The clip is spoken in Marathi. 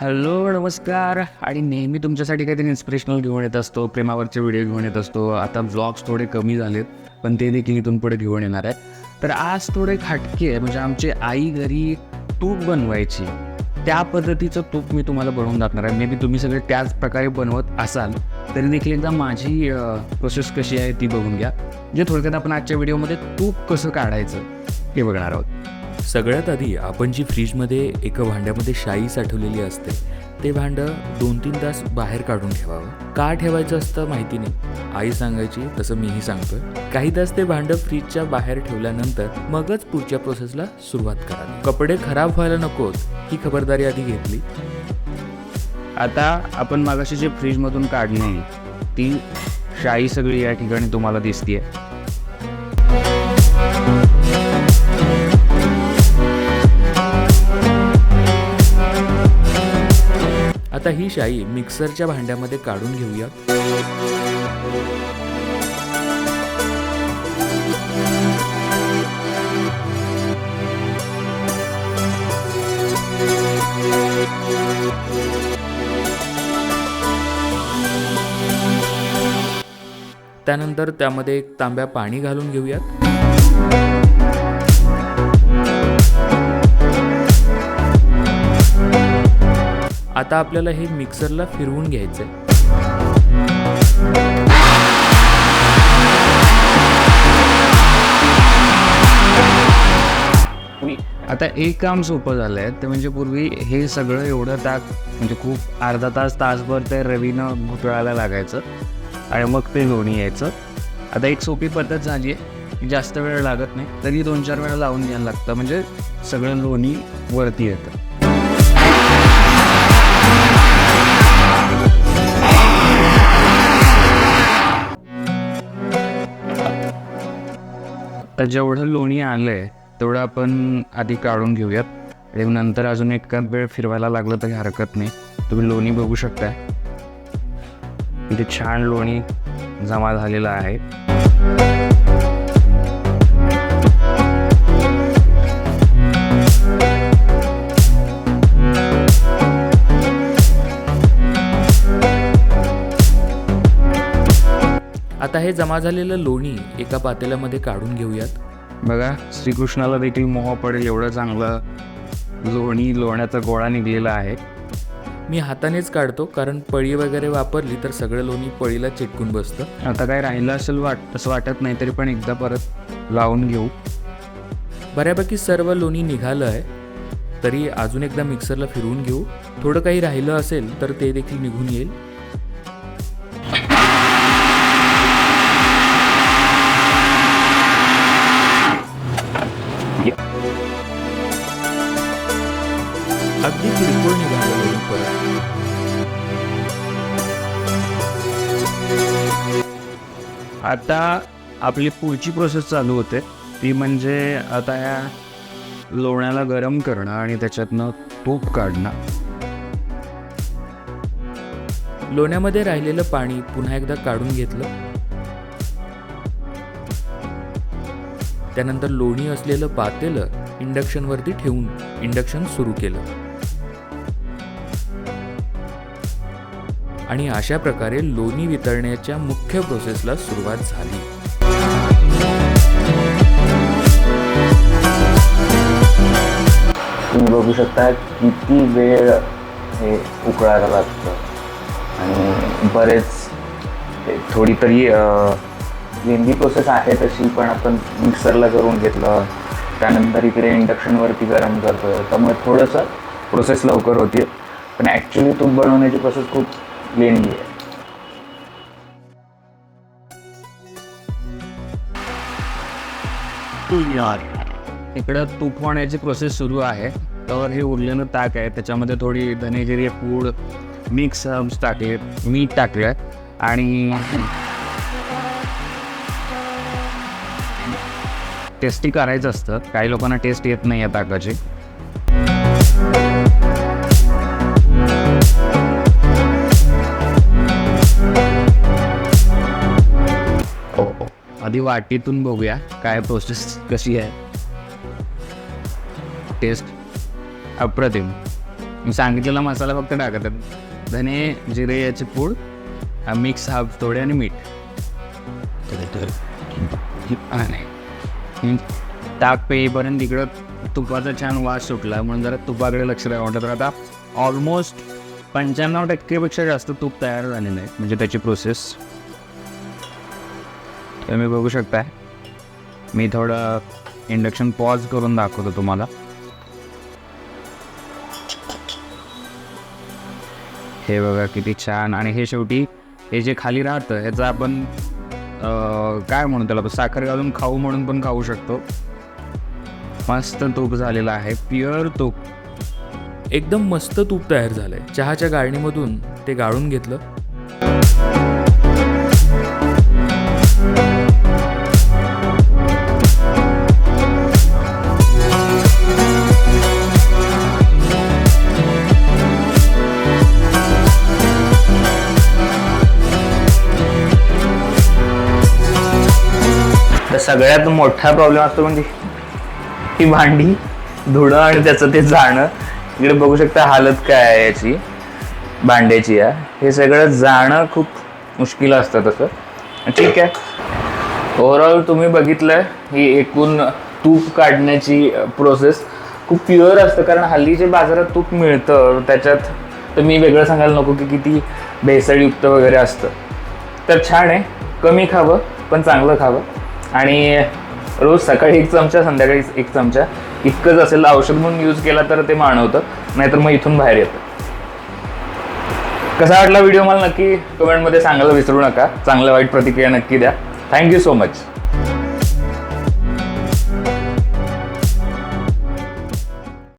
हॅलो नमस्कार. आणि नेहमी तुमच्यासाठी काहीतरी इन्स्पिरेशनल घेऊन येत असतो प्रेमावरचे व्हिडिओ घेऊन येत असतो. आता ब्लॉग्स थोडे कमी झालेत पण ते देखील इथून पुढे घेऊन येणार आहे तर आज थोडे खाटके आहे म्हणजे आमची आई घरी तूप बनवायची. त्या पद्धतीचं तूप मी तुम्हाला बनवून दाखणार आहे. मे बी तुम्ही सगळे त्याच प्रकारे बनवत असाल तरी देखील एकदा माझी प्रोसेस कशी आहे ती बघून घ्या. म्हणजे थोडक्यात आपण आजच्या व्हिडिओमध्ये तूप कसं काढायचं हे बघणार आहोत. सगळ्यात आधी आपण जी फ्रीजमध्ये एका भांड्यामध्ये शाई साठवलेली असते ते भांडं दोन तीन तास बाहेर काढून ठेवावं. का ठेवायचं असतं माहिती नाही. आई सांगायची तसं मीही सांगतोय. काही तास ते भांडं फ्रीजच्या बाहेर ठेवल्यानंतर मगच पुढच्या प्रोसेसला सुरुवात करा. कपडे खराब व्हायला नकोत ही खबरदारी आधी घेतली. आता आपण मागाशी जे फ्रीजमधून काढणे ती शाई सगळी या ठिकाणी तुम्हाला दिसतीये. आता ही शाई मिक्सरच्या भांड्यामध्ये काढून घेऊयात. त्यानंतर त्यामध्ये एक तांब्या पाणी घालून घेऊयात. आता आपल्याला हे मिक्सरला फिरवून घ्यायचं आहे आता एक काम सोपं झालं आहे ते म्हणजे पूर्वी हे सगळं एवढं ताक म्हणजे खूप अर्धा तास तासभर ते रवीनं घुटळायला लागायचं आणि मग ते लोणी यायचं. आता एक सोपी पद्धत झाली आहे की जास्त वेळ लागत नाही तरी दोन चार वेळा लावून घ्यायला लागतं म्हणजे सगळं लोणी वरती येतं. तर जेवढं लोणी आलं आहे तेवढं आपण आधी काढून घेऊयात. आणि नंतर अजून एक वेळ फिरवायला लागलं तरी हरकत नाही. तुम्ही लोणी बघू शकता इथे छान लोणी जमा झालेलं आहे. आता हे जमा झालेलं लोणी एका पातेल्यामध्ये काढून घेऊयात. बघा श्रीकृष्णाला देखील मोह पडेल एवढं चांगलं लोणी लोण्याचा गोळा निघलेला आहे. मी हातानेच काढतो कारण पळी वगैरे वापरली तर सगळं लोणी पळीला चिटकून बसतं. आता काय राहिलं असेल वाट असं वाटत नाही तरी पण एकदा परत लावून घेऊ. बऱ्यापैकी सर्व लोणी निघालं आहे तरी अजून एकदा मिक्सरला फिरवून घेऊ. थोडं काही राहिलं असेल तर ते देखील निघून येईल. अगदी किरकोळ निघालं लोणी परत आता आपली पुढची प्रोसेस चालू होते. ती म्हणजे आता या लोण्याला गरम करणं आणि त्याच्यातनं तूप काढणं. लोण्यामध्ये राहिलेलं पाणी पुन्हा एकदा काढून घेतलं. त्यानंतर लोणी असलेलं पातेलं इंडक्शनवरती ठेवून इंडक्शन सुरू केलं. आणि अशा प्रकारे लोणी वितळण्याच्या मुख्य प्रोसेसला सुरुवात झाली. तुम्ही बघू शकता किती वेळ हे उकळायला लागतं. आणि बरेच हे थोडी तरी लेंदी प्रोसेस आहे तशी पण आपण मिक्सरला करून घेतलं. त्यानंतर इकडे इंडक्शनवरती गरम करतो त्यामुळे थोडंसं प्रोसेस लवकर होती पण ॲक्च्युली तूप बनवण्याची प्रोसेस खूप लेंदी आहे इकडं तूप होण्याची प्रोसेस सुरू आहे. तर हे उरलेलं ताक आहे. त्याच्यामध्ये थोडी धनेगिरी पूड मिक्स हर्ब्स टाकले मीठ टाकलं आणि टेस्टी करायचं असतं. काही लोकांना टेस्ट येत नाही आहे ताकाची. आधी वाटीतून बघूया काय प्रोसेस कशी आहे. टेस्ट अप्रतिम. मी सांगितलेला मसाला फक्त टाकतात धने जिरे याची पूड मिक्स हाफ थोडे आणि मीठ. आणि ताक पेईपर्यंत इकडं तुपाचा छान वास सुटला म्हणून जरा तुपाकडे लक्ष द्यावं वाटतं तर आता ऑलमोस्ट पंच्याण्णव टक्केपेक्षा जास्त तूप तयार झालेलं आहे. म्हणजे त्याची प्रोसेस तुम्ही बघू शकताय. मी थोडं इंडक्शन पॉज करून दाखवतो तुम्हाला. हे बघा किती छान. आणि हे शेवटी हे जे खाली राहतं ह्याचं आपण काय म्हणू त्याला साखर घालून खाऊ म्हणून पण खाऊ शकतो. मस्त तूप झालेला आहे प्युअर तूप. एकदम मस्त तूप तयार झालंय. चहाच्या गाळणीमधून ते गाळून घेतलं. सगळ्यात मोठा प्रॉब्लेम असतो म्हणजे ही भांडी धुणं आणि त्याचं ते जाणं. इकडे बघू शकता हालत काय आहे याची भांड्याची या हे सगळं जाणं खूप मुश्किल असतं तसं. ठीक आहे. ओव्हरऑल तुम्ही बघितलं ही एकूण तूप काढण्याची प्रोसेस खूप प्युअर असतं. कारण हल्ली जे बाजारात तूप मिळतं त्याच्यात तर मी वेगळं सांगायला नको की किती भेसळयुक्त वगैरे असतं. तर छान आहे. कमी खावं पण चांगलं खावं. आणि रोज सकाळी एक चमचा संध्याकाळी एक चमचा. इतकंच असेल औषध म्हणून यूज केला तर ते मानवतं नाहीतर मग इथून बाहेर येतं. कसा वाटला व्हिडिओ मला नक्की कमेंटमध्ये सांगायला विसरू नका. चांगल्या वाईट प्रतिक्रिया नक्की द्या. Thank you so much